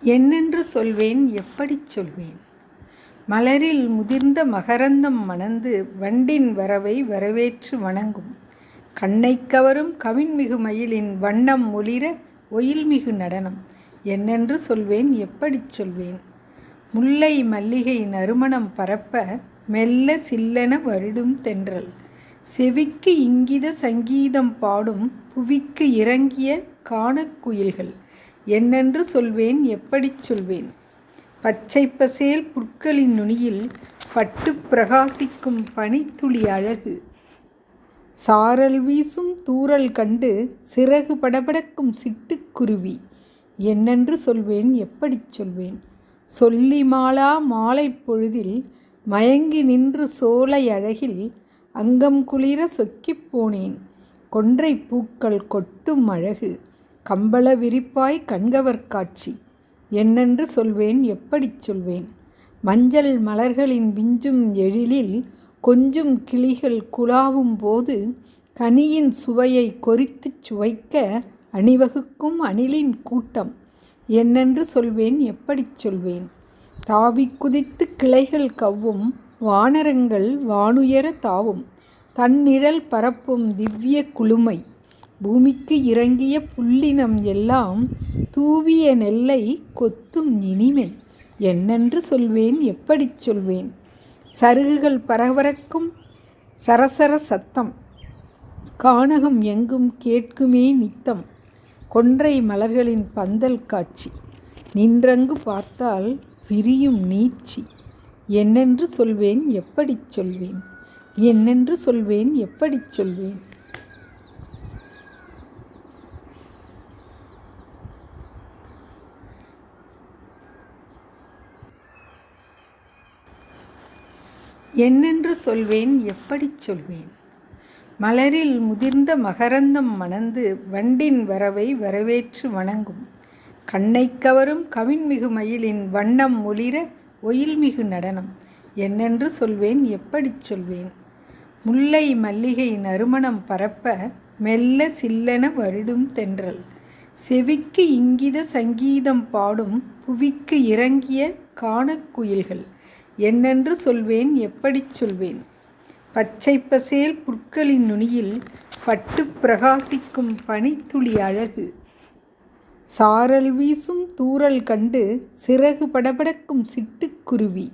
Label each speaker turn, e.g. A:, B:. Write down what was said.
A: என்னென்று சொல்வேன் எப்படிச் சொல்வேன்? மலரில் முதிர்ந்த மகரந்தம் மணந்து வண்டின் வரவை வரவேற்று வணங்கும். கண்ணை கவரும் கவின்மிகு மயிலின் வண்ணம் ஒளிர ஒயில்மிகு நடனம். என்னென்று சொல்வேன் எப்படிச் சொல்வேன்? முல்லை மல்லிகை நறுமணம் பரப்ப மெல்ல சில்லென வருடும் தென்றல். செவிக்கு இங்கித சங்கீதம் பாடும் புவிக்கு இறங்கிய கானக்குயில்கள் என்னென்று சொல்வேன் எப்படிச் சொல்வேன்? பச்சை பசேல் புற்களின் நுனியில் பட்டு பிரகாசிக்கும் பனித்துளி அழகு. சாரல் வீசும் தூறல் கண்டு சிறகு படபடக்கும் சிட்டுக்குருவி என்னென்று சொல்வேன் எப்படிச் சொல்வேன்? சொல்லி மாலா மாலை பொழுதில் மயங்கி நின்று சோலை அழகில் அங்கம் குளிர சொக்கிப் போனேன். கொன்றை பூக்கள் கொட்டும் அழகு. கம்பள விரிப்பாய் கண்கவர் காட்சி. என்னென்று சொல்வேன் எப்படிச் சொல்வேன்? மஞ்சள் மலர்களின் விஞ்சும் எழிலில் கொஞ்சும் கிளிகள் குழாவும் போது கனியின் சுவையை கொறித்துச் சுவைக்க அணிவகுக்கும் அணிலின் கூட்டம். என்னென்று சொல்வேன் எப்படிச் சொல்வேன்? தாவி குதித்து கிளைகள் கவ்வும் வானரங்கள் வானுயர தாவும். தன்னிழல் பரப்பும் திவ்ய குளுமை. பூமிக்கு இறங்கிய புல்லினம் எல்லாம் தூவிய நெல்லை கொத்தும் இனிமை என்னென்று சொல்வேன் எப்படிச் சொல்வேன்? சருகுகள் பரபரக்கும் சரசர சத்தம். கானகம் எங்கும் கேட்குமே நித்தம். கொன்றை மலர்களின் பந்தல் காட்சி. நின்றங்கு பார்த்தால் விரியும் நீச்சி. என்னென்று சொல்வேன் எப்படிச் சொல்வேன்? என்னென்று சொல்வேன் எப்படிச் சொல்வேன்? என்னென்று சொல்வேன் எப்படிச் சொல்வேன்? மலரில் முதிர்ந்த மகரந்தம் மணந்து வண்டின் வரவை வரவேற்று வணங்கும். கண்ணை கவரும் கவின்மிகு மயிலின் வண்ணம் ஒளிர ஒயில்மிகு நடனம். என்னென்று சொல்வேன் எப்படிச் சொல்வேன்? முல்லை மல்லிகை நறுமணம் பரப்ப மெல்ல சில்லென வருடும் தென்றல். செவிக்கு இங்கித சங்கீதம் பாடும் புவிக்கு இறங்கிய காணக்குயில்கள் என்னென்று சொல்வேன் எப்படிச் சொல்வேன்? பச்சை பசேல் புற்களின் நுனியில் பட்டு பிரகாசிக்கும் பனித்துளி அழகு. சாரல் வீசும் தூறல் கண்டு சிறகு படபடக்கும் சிட்டுக்குருவி